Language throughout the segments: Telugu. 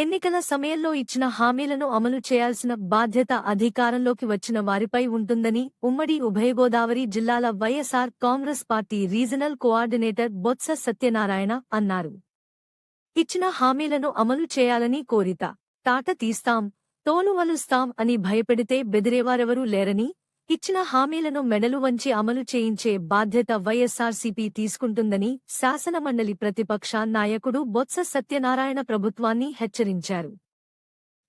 ఎన్నికల సమయంలో ఇచ్చిన హామీలను అమలు చేయాల్సిన బాధ్యత అధికారంలోకి వచ్చిన వారిపై ఉంటుందని ఉమ్మడి ఉభయ గోదావరి జిల్లాల YSR Congress party regional coordinator Botsa Satyanarayana అన్నారు. ఇచ్చిన హామీలను అమలు చేయాలని కోరిత తాట తీస్తాం తోలువలుస్తాం అని భయపెడితే బెదిరేవారెవరూ లేరని ఇచ్చిన హామీలను మెడలు వంచి అమలు చేయించే బాధ్యత వైఎస్సార్సీపీ తీసుకుంటుందని శాసనమండలి ప్రతిపక్ష నాయకుడు బొత్స సత్యనారాయణ ప్రభుత్వాన్ని హెచ్చరించారు.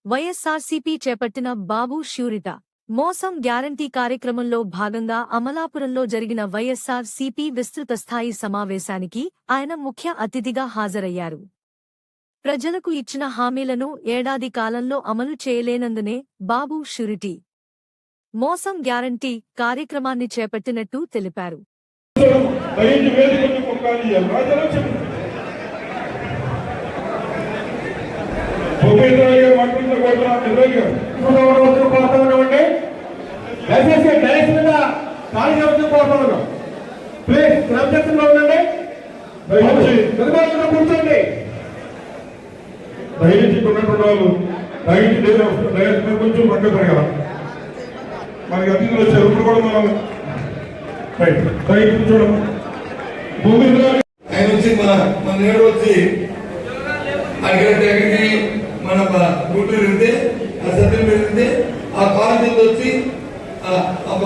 వైఎస్సార్సీపీ చేపట్టిన బాబు ష్యూరిట మోసం గ్యారంటీ కార్యక్రమంలో భాగంగా అమలాపురంలో జరిగిన వైఎస్సార్ సిపి విస్తృత స్థాయి సమావేశానికి ఆయన ముఖ్య అతిథిగా హాజరయ్యారు. ప్రజలకు ఇచ్చిన హామీలను ఏడాది కాలంలో అమలు చేయలేనందునే బాబు షూరిటీ మోసం గ్యారంటీ కార్యక్రమాన్ని చేపట్టినట్టు తెలిపారు. కూర్చోండి దయచేసి ఉన్నటువంటి వాళ్ళు దయచేసి కొంచెం పక్క మనకి అతిథులు వచ్చారు. ఇప్పుడు కూడా మనం రైట్ దయచేసి కూర్చోవడం ఆయన వచ్చి మన మన నేడు వచ్చి అక్కడికి అక్కడికి మన బ- గుంటూరు వెళ్తే ఆ సత్యం వెళ్తే ఆ కాలేజీ వచ్చి ఆ ఒక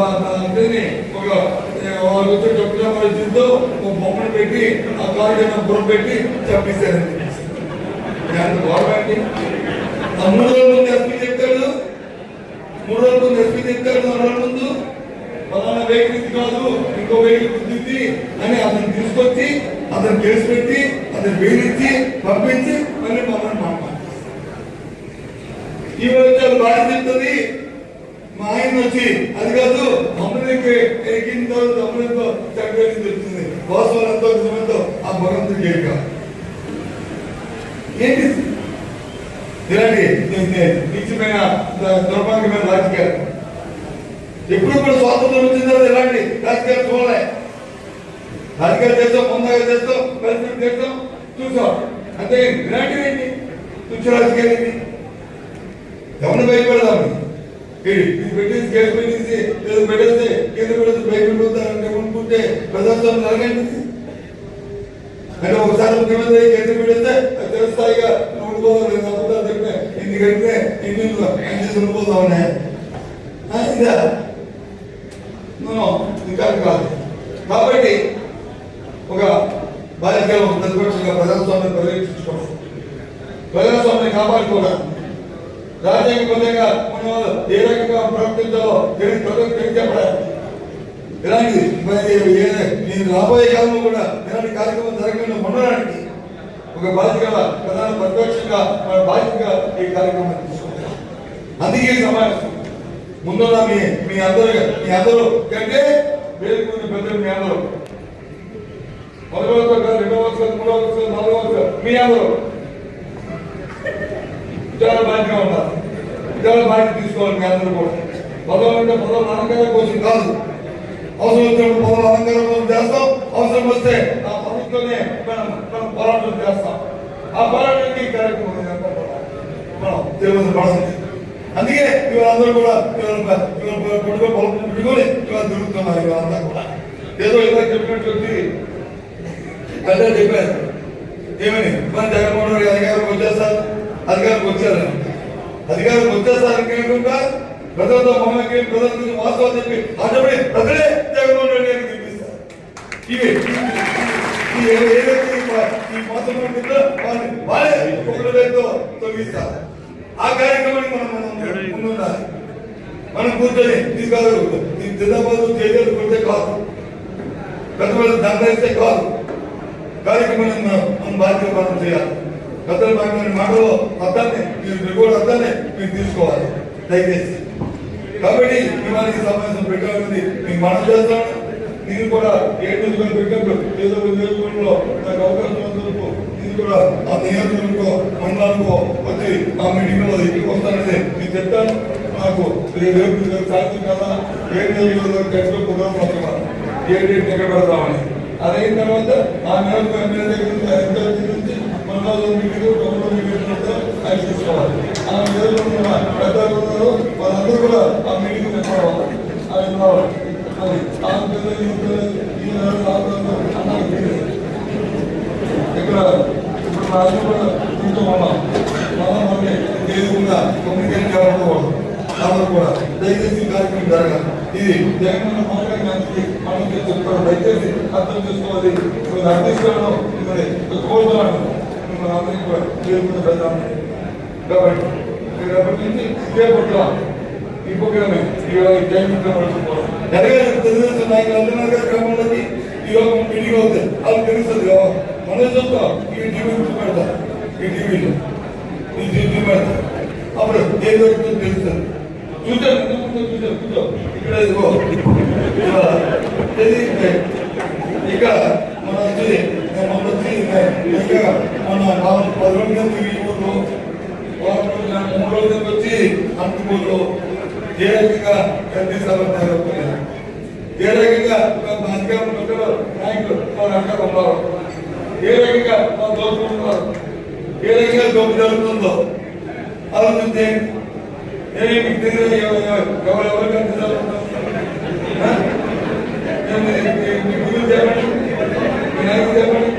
వాళ్ళు వచ్చి డబ్బులు పరిస్థితితో ఒక బొమ్మను పెట్టి ఆ కాలేజీ బుర్ర పెట్టి చంపిస్తారండి అంత గవర్నమెంట్ ఆ మూడు రోజుల ముందు చెప్తాడు మూడు రోజుల ముందు ఎస్పీ చెప్తాడు నాలుగు రోజుల ముందు ఫలానా వెహికల్ ఇది కాదు ఇంకో వెహికల్ గుద్దింది అని అతను తీసుకొచ్చి అతను కేసు పెట్టి అతను వేలిచ్చి పంపించి మళ్ళీ మమ్మల్ని మాట్లాడు. ఈ వచ్చి అది చెప్తుంది మా ఆయన వచ్చి అది కాదు అమ్మలకి ఎక్కిన తర్వాత అమ్మలతో చనిపోయింది చెప్తుంది వాస్తవం ఎంతో ఆ భగవంతుడు కేక. ఏంటి? ఇలాంటి నిత్యమైన దుర్భాగ్యమైన రాజకీయాలు. ఎప్పుడు కూడా స్వాతంత్రం వచ్చిన తర్వాత ఎలాంటి రాజకీయాలు చూడలే. రాజకీయాలు చేస్తాం పొందాగా చేస్తాం పరిస్థితులు చేస్తాం చూసాం అంతే ఇలాంటివి ఏంటి? తుచ్చ రాజకీయాలు ఏంటి? ఎవరిని భయపడదాం? ఇది పెట్టేసి కేసు పెట్టేసి లేదు పెట్టేస్తే కేసు పెట్టేసి భయపడిపోతారంటే అనుకుంటే ప్రజాస్వామ్యం జరగండి అంటే ఒకసారి ముఖ్యమంత్రి అయ్యి కేసు పెడితే అది తెలుస్తాయిగా ఉండిపోదాం ఎందుకంటే అబద్ధాలు చెప్పే ఇన్ని ఉన్నాయి. ఇదా? ఇంకా కాదు కాబట్టి ఒక బాధ్యత ప్రతిపక్షంగా ప్రజాస్వామ్యం పరిరక్షించుకోవడం. ప్రజాస్వామ్యం కాపాడుకోవడం. రాజ్యాంగబద్ధంగా మన వాళ్ళు ఏ రకంగా ప్రవర్తించాలో తెలియ ప్రజలకు తెలియజెప్పడం. ఇలాంటి నేను రాబోయే కాలంలో కూడా ఇలాంటి కార్యక్రమం జరగకుండా ఉండడానికి ఒక బాధ్యత ప్రధాన ప్రతిపక్షంగా మన బాధ్యతగా ఈ కార్యక్రమం తీసుకుంటాం. అందుకే సమావేశం. ముందున్న మీ మీ అందరూ మీ అందరూ కంటే వేదిక మీద పెద్దలు మీ అందరూ. మొదటి కాదు, రెండవ వరుస కాదు, మూడో వరుస కాదు, నాలుగో వరుస మీ అందరూ. చాలా బాధ్యతగా ఉండాలి చాలా బాధ్యత తీసుకోవాలి మీ అందరూ కూడా. పదవులు అంటే పదవులు అలంకారం కోసం కాదు. అవసరం వచ్చినప్పుడు పదవులు అలంకారం కోసం చేస్తాం. అవసరం వస్తే ఆ పదవితోనే మనం పోరాటం చేస్తాం. ఆ పోరాటానికి ఈ కార్యక్రమం ఇదంతా మనం పడుతుంది అందుకే ఇవాళ కూడా ఇవాళ ఇవాళ పెట్టుకొని ఇవాళ తిరుగుతున్నారు ఇవాళ కూడా. ఏదో ఏదో చెప్పినట్టు పెద్ద చెప్పారు. ఏమని? మన జగన్మోహన్ రెడ్డి అధికారం వచ్చేస్తారు? అధికారం వచ్చారు. అధికారం వచ్చేస్తారు అనుకుంటా ప్రజలతో మమ్మల్ని ప్రజల గురించి వాస్తవాలు చెప్పి అటువంటి ప్రజలే జగన్మోహన్ రెడ్డి గారికి గెలిపిస్తారు. ఇవి. ఏదైతే ఈ మా- ఈ వాళ్ళని వాళ్ళే ఒకరి వేరుతో తొలగిస్తారు ఆ కార్యక్రమాన్ని మనం మనం ముందుండాలి మనం కూర్చొని ఇది కాదు ఈ జిందాబాద్ జైలు కొడితే కాదు పెద్ద పెద్ద కాదు కార్యక్రమాన్ని మనం బాధ్యత పాలన చేయాలి పెద్దల భాగమైన మాటలో అర్థాన్ని మీరు రిపోర్ట్ అర్థాన్ని మీరు తీసుకోవాలి దయచేసి కాబట్టి ఇవాళ సమావేశం పెట్టాలని మీకు మనం చేస్తాను. ఇది కూడా ఏడు పెట్టినప్పుడు ఏదో నియోజకవర్గంలో నాకు అవకాశం ఉందనుకో ఇది కూడా ఆ నియోజకవర్గంలో మండలాలకు వచ్చి ఆ మీటింగ్లో ఎక్కువ వస్తానని నేను చెప్తాను. నాకు రేపు సాయంత్రం కదా ఏ నియోజకవర్గం టెస్ట్లో ప్రోగ్రాం ఏ ఏడు ఎక్కడ పెడతామని. అదైన తర్వాత ఆ నియోజకవర్గం తీసుకోవాలి ఆ పెద్దలు వాళ్ళందరూ కూడా ఆ మీటింగ్ ఆయన కావాలి ఇక్కడ ఇప్పుడు రాజు కూడా ఉన్నాం మనం మనకి తెలియకుండా కమ్యూనికేట్ చేయాలనుకోవడం అందరూ కూడా దయచేసి కార్యక్రమం జరగాలి ఇది జగన్ మోహన్ మనం చెప్తారు దయచేసి అర్థం చేసుకోవాలి మీరు అర్థిస్తున్నాను మరి కోరుతున్నాను మిమ్మల్ని అందరికీ కూడా పేరుకున్న పెద్దాము కాబట్టి రేపటి నుంచి ఇదే పుట్టాం ఈ పుట్టినమే ఈరోజు జరగాలి తెలుగుదేశం నాయకులు అందరూ క్రమంలోకి ఈరోజు మీటింగ్ అవుతుంది అది తెలుస్తుంది కదా. మనం చూస్తాం ఈ టీవీ పెడతాం ఈ టీవీలో ఈ టీవీ పెడతాం అప్పుడు ఏం జరుగుతుందో తెలుస్తుంది? చూసాను ఇంతకుముందు చూసాను కూర్చో ఇక్కడ ఇదిగో ఇక్కడ మన వచ్చి మన వచ్చి ఇంకా మన పది ఈ ఊర్లో మూడు వచ్చి ఏ రకంగా ప్రతి ఏ రకంగా అధికారం నాయకులు ఉన్నారు ఏ రకంగా దోచుకుంటున్నారు ఏ రకంగా దోపు జరుగుతుందో అలా నుంచే ఏమి ఎవరెవరికైనా జరుగుతుంది చెప్పండి చెప్పండి